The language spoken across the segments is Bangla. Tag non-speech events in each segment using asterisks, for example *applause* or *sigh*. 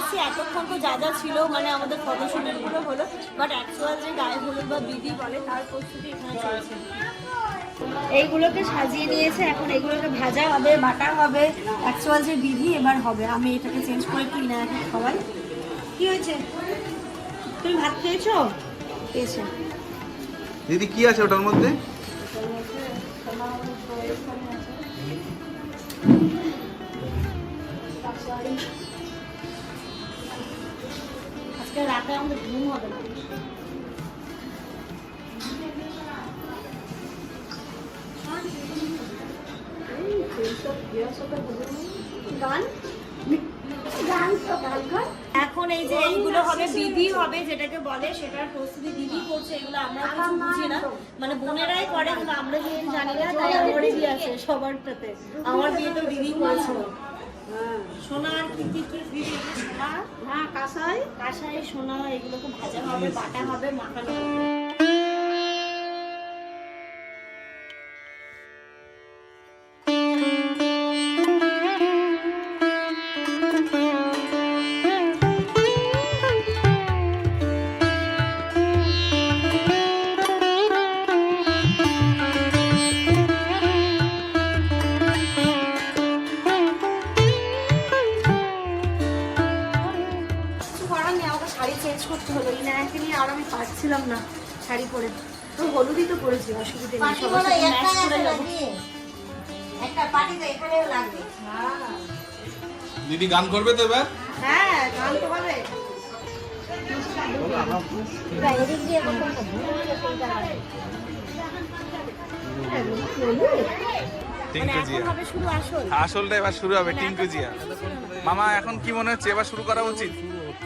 এসেছি এতক্ষণ তো যা যা ছিল মানে আমাদের ফটো গুলো হলো। বাট অ্যাকচুয়াল যে গায়ে হলুদ বা বিধি বলে, তার প্রস্তুতি এখানে চলছে। এইগুলোকে সাজিয়ে নিয়েছে, এখন এগুলোকে ভাজা হবে, বাটা হবে অ্যাকচুয়াল যে বিধি এবার হবে। আমি এটাকে চেঞ্জ করে কি না, এখন সবাই কি হয়েছে? তুমি ভাত খেয়েছো? খেয়েছে। দিদি, কি আছে ওটার মধ্যে? আজকে রাতে আমাদের ঘুম হবে না। গান? এখন এই যে এইগুলো হবে বিধি হবে যেটাকে বলে সেটার প্রস্তুতি দিদি করছে এগুলো আমরা কিছু বুঝি না। মানে বোনেরাই করে কিন্তু আমরা যেহেতু জানি না তাই আমার দিদি আছে সবারটাতে। আমার বিয়ে তো দিদি করেছিল সোনা আর কি কি কি সোনা হ্যাঁ কাঁসাই? কাঁসাই সোনা এগুলোকে ভাজা হবে বাটা হবে মাখানো হবে। পরেছি নেই সবার ম্যাচ করে যাব। একটা পার্টিতে এখানেও লাগবে। দিদি গান করবে তো এবার? হ্যাঁ গান তো হবে। মানে আসল। আসলটা এবার শুরু হবে টিঙ্কু জিয়া। মামা এখন কি মনে হচ্ছে? এবার শুরু করা উচিত?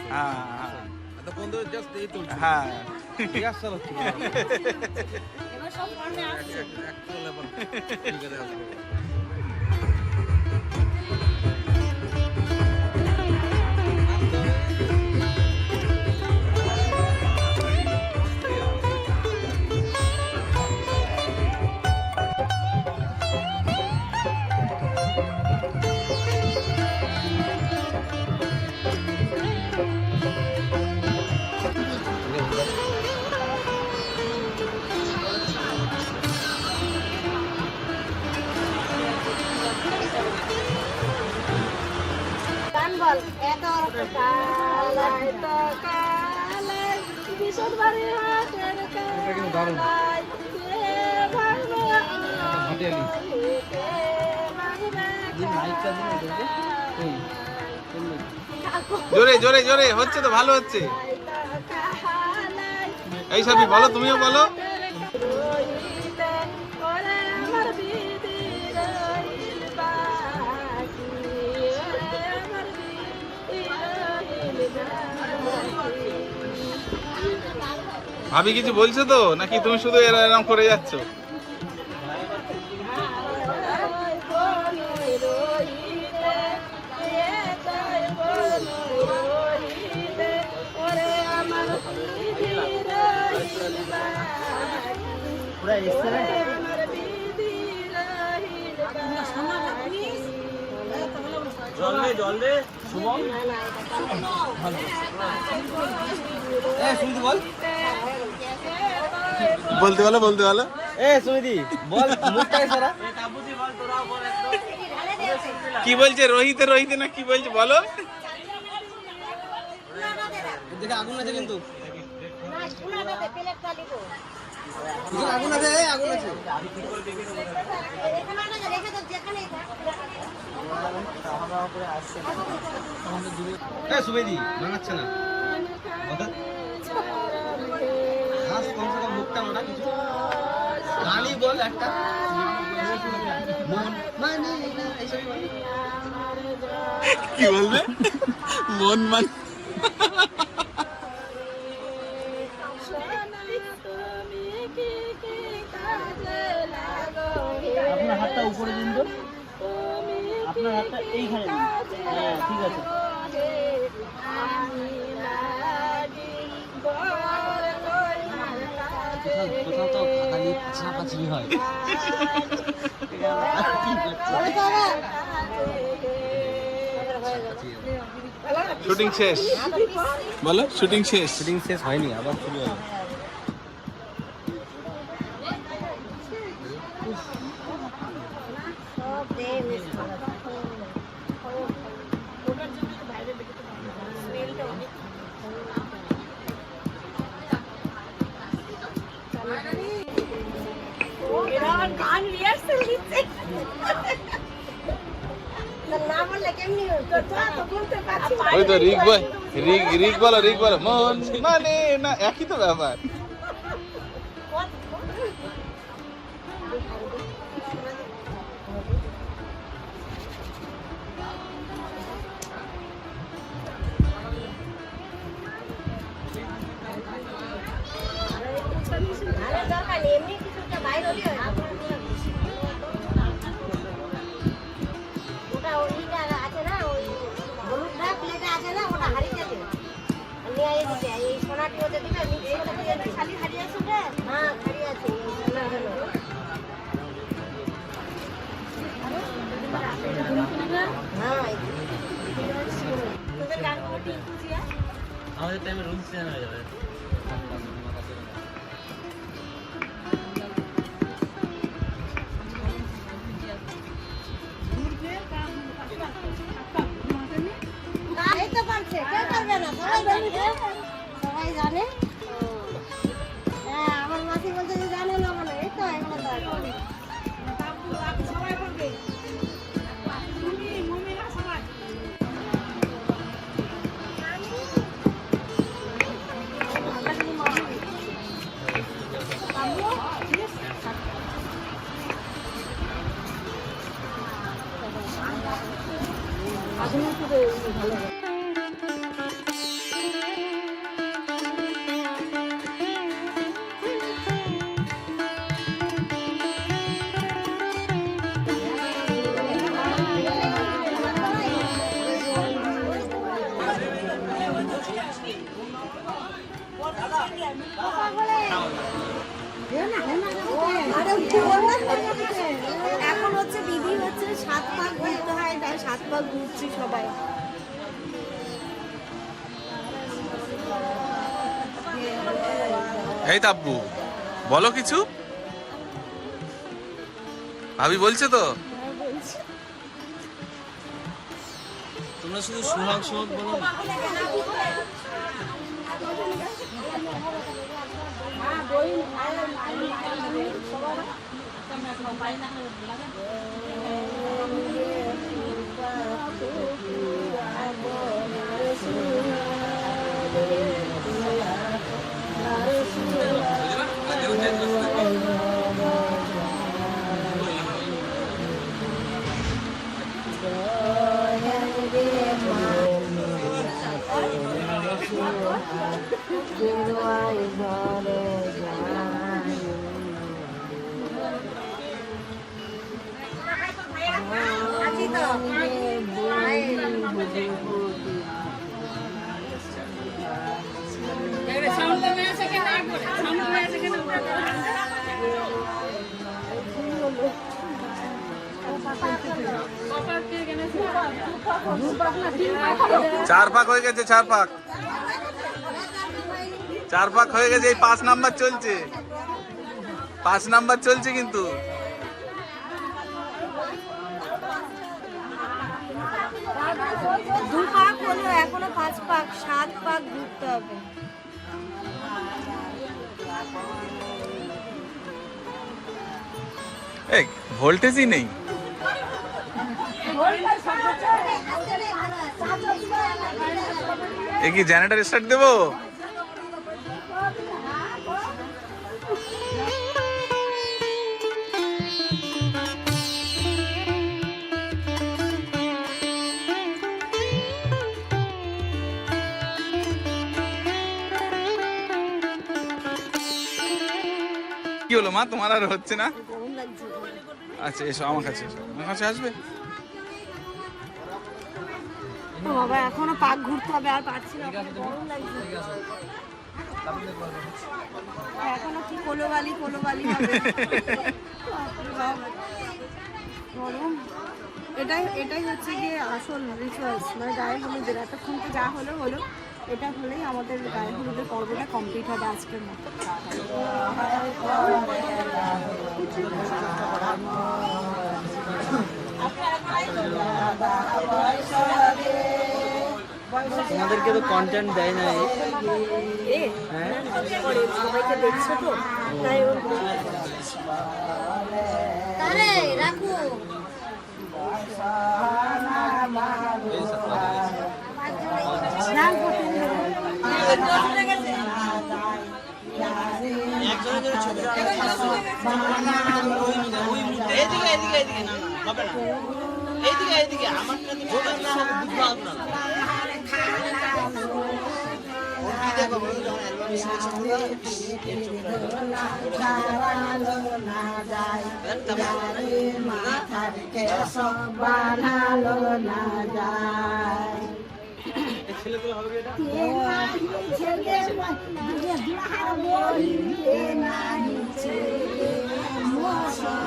হ্যাঁ হ্যাঁ। হ্যাঁ। এবার *laughs* সব ফর্মে আসছে। জোরে জোরে জোরে, হচ্ছে তো, ভালো হচ্ছে। এই সাবি বলো, তুমিও বলো। ভাবি কিছু বলছো তো? নাকি তুমি শুধু এরা এরম করে যাচ্ছ? বলতে বলো বলতে বলো এ সুমিদি বল কি বলছে? রোহিতে, রোহিত না কি বলছে? বলো। এদিকে আগুন আছে কিন্তু। আগুন আছে এ, আগুন আছে। বানাচ্ছে না। কথা কমসে কম মুখটা ওটা কিছু। গানই বল একটা। মন কি বলবে? মন মান হাতটা উপরে দিন তো। আপনার হাতটা এইখানে দিন। হ্যাঁ ঠিক আছে। কোথাও তো খালি পাছাপাছি হয়। শুটিং শেষ। বলো শুটিং শেষ। শুটিং শেষ হয়নি আবার শুরু হবে আমার গান রিহার্সাল দিচ্ছে না বললে কেমনি কথা তো বলতে পারছি না। ওই তো রিক বল রিক রিক বলো রিক বলো। মন মানে না একই তো ব্যাপার। আমাদের টাইমে রুম চেঞ্জ হয়ে যাবে? সবাই জানে। এখন এই তাব্বু বলো কিছু। ভাবি বলছে তো? তোমরা শুধু সোহাগ সোহাগ বলো না। আছি তো। চার পাক হয়ে গেছে চার পাক চার পাক হয়ে গেছে এই পাঁচ নাম্বার চলছে। পাঁচ নাম্বার চলছে কিন্তু। দু পাক হলো এখনও পাঁচ পাক সাত পাক ঘুরতে হবে। এই ভোল্টেজই নেই। এ কি জেনারেটর স্টার্ট দেবো? হলো মা? তোমার আর হচ্ছে না? আচ্ছা এসো আমার কাছে এসো। আমার কাছে আসবে? বাবা এখনও পাক ঘুরতে হবে আর পারছি না। গরম লাগছে। এখনও কি কোলোবালি কোলোবালি হবে? বাপরে বাপ। গরম। এটাই এটাই হচ্ছে গিয়ে আসল রিচুয়ালস মানে গায়ে হলুদের এতক্ষণ তো যা হলো হলো। এটা হলেই আমাদের গায়ে হলুদের পর্বটা কমপ্লিট হবে আজকের মতো। আমাদেরকে তো কন্টেন্ট দেয় না হ্যাঁ? সবাইকে দেখছ তো? তাই রাখু। এদিকে এদিকে এদিকে না না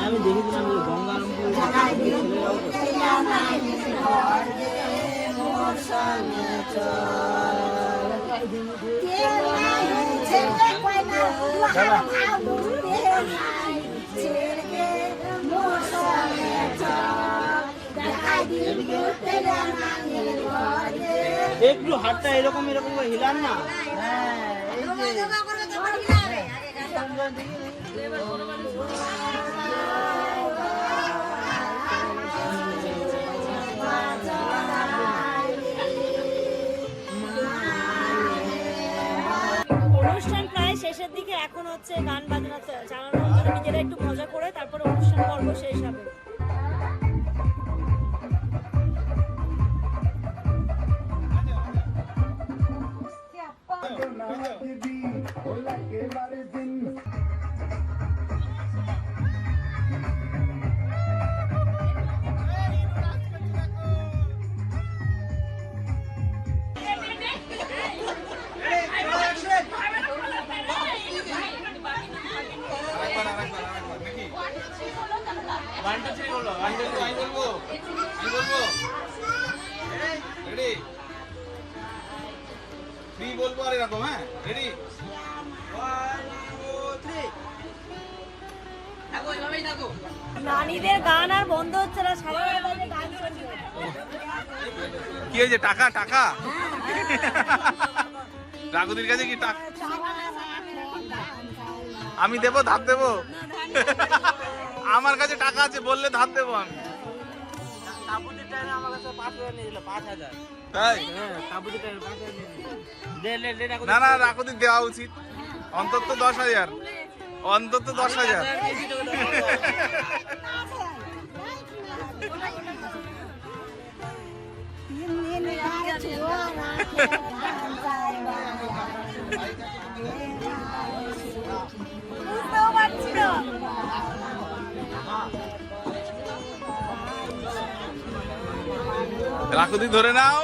আমি দেখেছিলাম যে গঙ্গারামপুর একটু হাতটা এরকম এরকম হিলান না। অনুষ্ঠান প্রায় শেষের দিকে, এখন হচ্ছে গান বাজনা চালানো নিজেরা একটু মজা করে তারপরে অনুষ্ঠান পর্ব শেষ হবে। আরেকবার আরেকবার আরেকবার দেখি ওয়ান টু থ্রি বলো আমি বলব আমি বলব রেডি থ্রি বলব আর এরকম হ্যাঁ? রেডি নারীদের গান আর বন্ধ হচ্ছে না সারা গান কি হয়েছে? টাকা টাকা? রাগুদির কাছে কি টাকা? আমি দেবো ধার দেবো? আমার কাছে টাকা আছে বললে ধার দেবো আমি। তাবুদের আমার কাছে পাঁচ হাজার নিয়েছিল পাঁচ হাজার। তাই? হ্যাঁ না না দেওয়া উচিত। অন্তত দশ হাজার। অন্তত দশ হাজার। বুঝতেও পারছি না। রাকুদি ধরে নাও।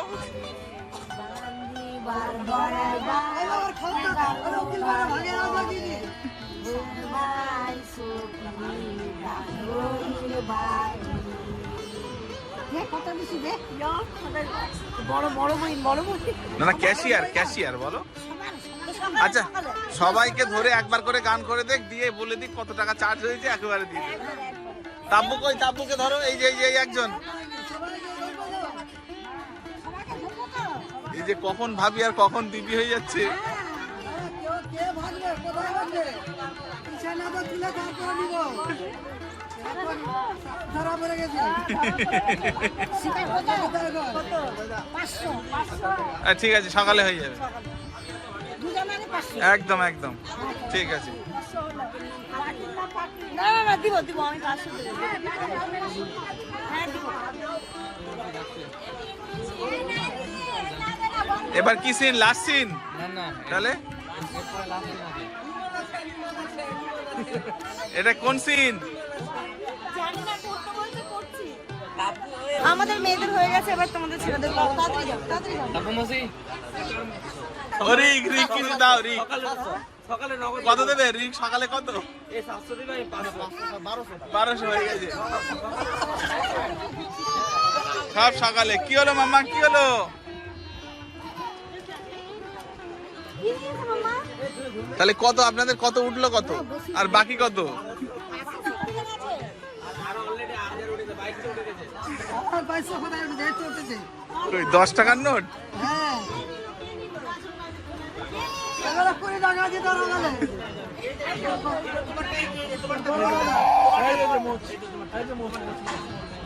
না না ক্যাশিয়ার ক্যাশিয়ার বলো। আচ্ছা সবাইকে ধরে একবার করে গান করে দেখ দিয়ে বলে দিক কত টাকা চার্জ হয়েছে একেবারে দিয়ে। তাব্বু কই তাব্বুকে ধরো এই যে এই যে এই একজন। এই যে কখন ভাবি আর কখন দিবি হয়ে যাচ্ছে? আহ, ঠিক আছে সকালে হয়ে যাবে। একদম একদম। ঠিক আছে। হ্যাঁ এবার কি সিন লাস্ট সিন না না তাহলে? এটা কোন সিন জানি না করতে বলছে করছি আমাদের মেয়েদের হয়ে গেছে এবার তোমাদের ছেলেদের তাড়াতাড়ি যাও তাড়াতাড়ি যাও। মাসি? রিক কিছু দাও রিক। সকালে নগদ কত দেবে? রিক সকালে কত? আমি পাঁচশো। বারোশো। বারোশো হয়ে গেছে। সব সকালে। কি হলো মাম্মা? কি হলো? তাহলে কত আপনাদের কত উঠল কত? আর বাকি কত? দশ টাকার নোট?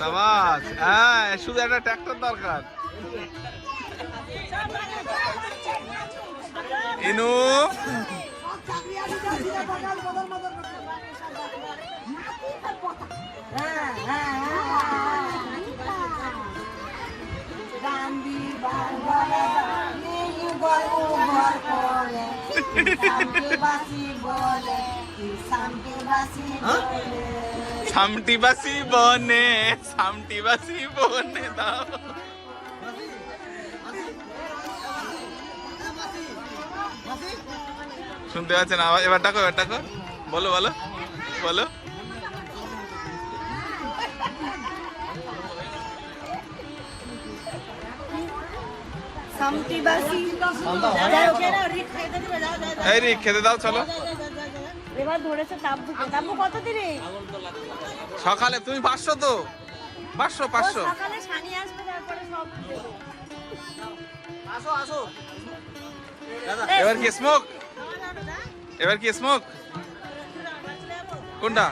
সাবাস। হ্যাঁ শুধু একটা ট্র্যাক্টর দরকার। ইনু। সামটি বাসি বনে সামটি বাসি বনে দাও। শুনতে পাচ্ছেন? আওয়াজ এবার ডাকো এবার ডাকো। বলো বলো বলো। এই রে খেতে দাও চলো। এবার ধরেছে কত দিলে সকালে তুমি পাঁচশো তো? পাঁচশো পাঁচশো। সকালে সানি আসবে তারপরে সব দেবো। এবার কি স্মোক এবার কি স্মোক কোনটা?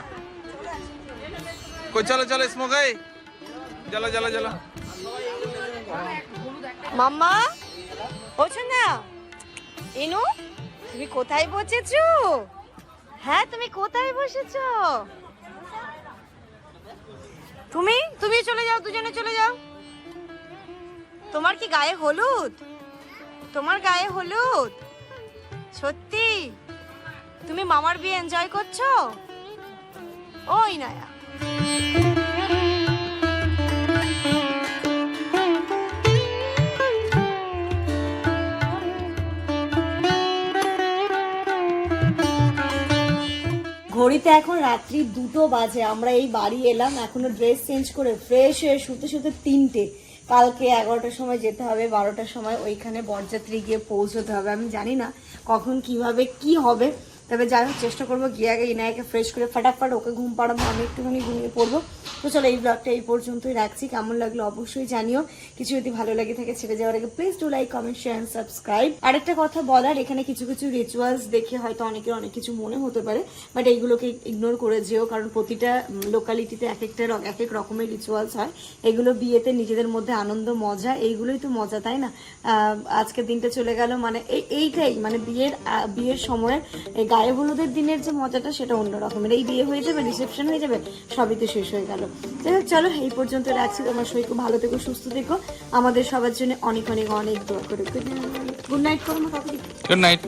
কই চলো চলো স্মোক এই। চলো চলো চলো। মাম্মা? বলছো না? ইনু তুমি কোথায় বসেছো? হ্যাঁ তুমি কোথায় বসেছো? তুমি তুমি চলে যাও, দুজনে চলে যাও। তোমার কি গায়ে হলুদ? তোমার গায়ে হলুদ। সত্যি? তুমি মামার বিয়ে এনজয় করছ? ওই নায়া। ঘড়িতে এখন রাত্রি দুটো বাজে, আমরা এই বাড়ি এলাম, এখনও ড্রেস চেঞ্জ করে ফ্রেশ হয়ে শুতে শুতে তিনটে। কালকে এগারোটার সময় যেতে হবে, বারোটার সময় ওইখানে বরযাত্রী গিয়ে পৌঁছতে হবে, আমি জানি না কখন কীভাবে কি হবে। তবে যাই হোক, চেষ্টা করব গিয়ে আগে ইনায়াকে ফ্রেশ করে ফাটাফাট ওকে ঘুম পাড়াবো আমি একটুখানি ঘুমিয়ে পড়ব। তো চলো, এই ব্লগটা এই পর্যন্তই রাখছি। কেমন লাগল অবশ্যই জানিও। কিছু যদি ভালো লাগে থাকে ছেড়ে যাওয়ার আগে please do like comment share subscribe আরেকটা কথা বলার, এখানে কিছু কিছু রিচুয়ালস দেখে হয়তো অনেকের অনেক কিছু মনে হতে পারে বাট এইগুলোকে ইগনোর করে যেও, কারণ প্রতিটা লোকালিটিতে এক একটা এক এক রকমের রিচুয়ালস হয়। এগুলো বিয়েতে নিজেদের মধ্যে আনন্দ, মজা, এইগুলোই তো মজা, তাই না? আজকের দিনটা চলে গেল মানে এই এইটাই মানে বিয়ের বিয়ের সময় এই গায়ে হলুদের দিনের যে মজাটা সেটা অন্য রকমের। এই বিয়ে হয়ে যাবে রিসেপশন হয়ে যাবে, সবই তো শেষ হয়ে গেল। যাই হোক, চলো, এই পর্যন্ত রাখছি। তোমার সবাইকে ভালো থেকো, সুস্থ থেকো। আমাদের সবার জন্য অনেক অনেক অনেক দোয়া করে। গুড নাইট করো গুড নাইট